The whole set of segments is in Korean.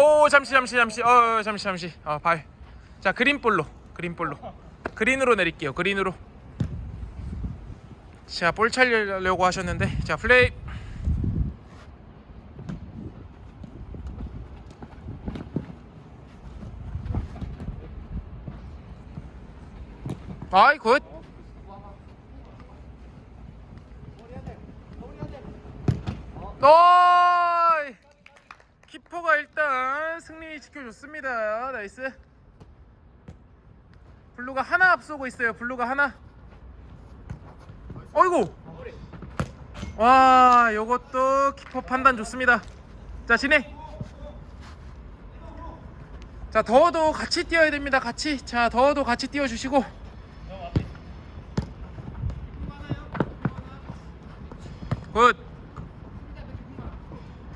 오 잠시 잠시 잠시. 어 잠시 잠시. 어발자 그린볼로. 그린볼로. 그린으로 내릴게요. 그린으로. 자볼 차려고 하셨는데. 자 플레이. 아이 굿. 어이 키퍼가 일단 승리 지켜줬습니다. 나이스. 블루가 하나 앞서고 있어요. 블루가 하나. 어이구! 와 요것도 키퍼 판단 좋습니다. 자 진행. 자 더워도 같이 뛰어야 됩니다. 같이. 자 더워도 같이 뛰어 주시고. 굿.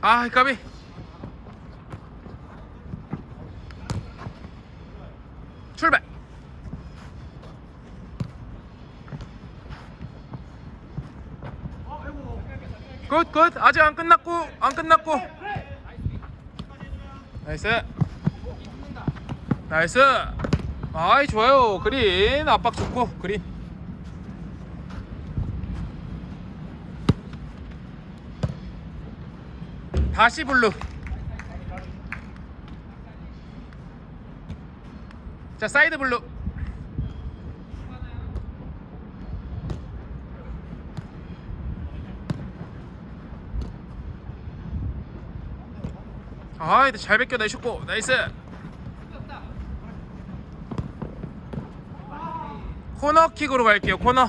아, 까비. 출발. 굿, 굿. 아직 안 끝났고, 안 끝났고. 나이스. 나이스. 아이, 좋아요. 그린. 압박 좋고, 그린. 다시 블루. 자, 사이드 블루. 아, 이잘 벗겨 내셨고, 나이스. 코너킥으로 갈게요, 코너.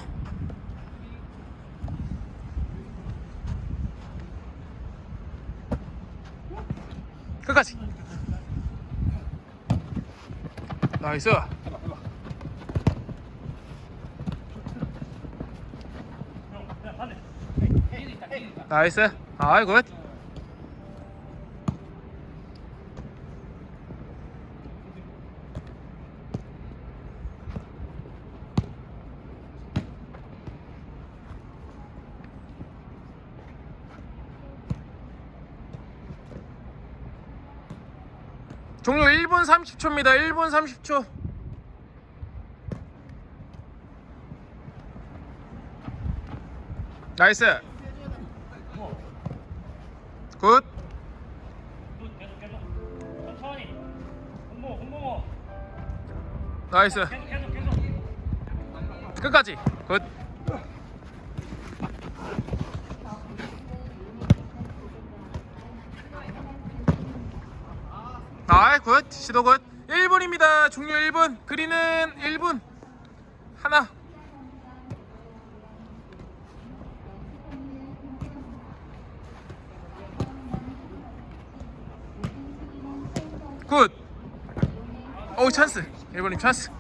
끝까지. 나이스. 나이스. 아이 굿. 종료 1분 30초입니다. 1분 30초. 나이스. 굿. 나이스. 끝까지. 굿. 아, 굿. 시도 굿. 1분입니다. 종료 1분. 그리는 1분. 하나. 굿. 오, 찬스. 1분님 찬스.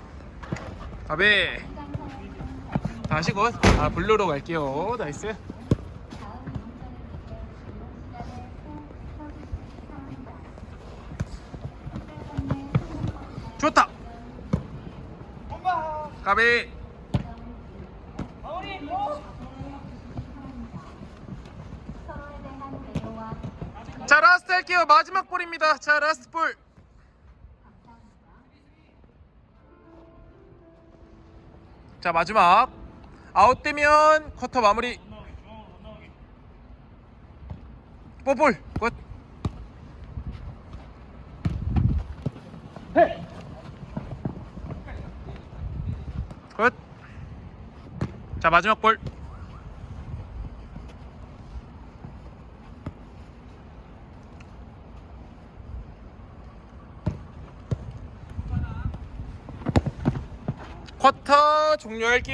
아베. 다시 굿. 아, 블루로 갈게요. 나이스. 좋다. 까비. 자, 라스트 할게요. 마지막 볼입니다. 자, 라스트 볼. 자, 마지막. 아웃되면 커터 마무리. 뽀볼. 굿. 굿. 자 마지막 볼. 쿼터 종료할게요.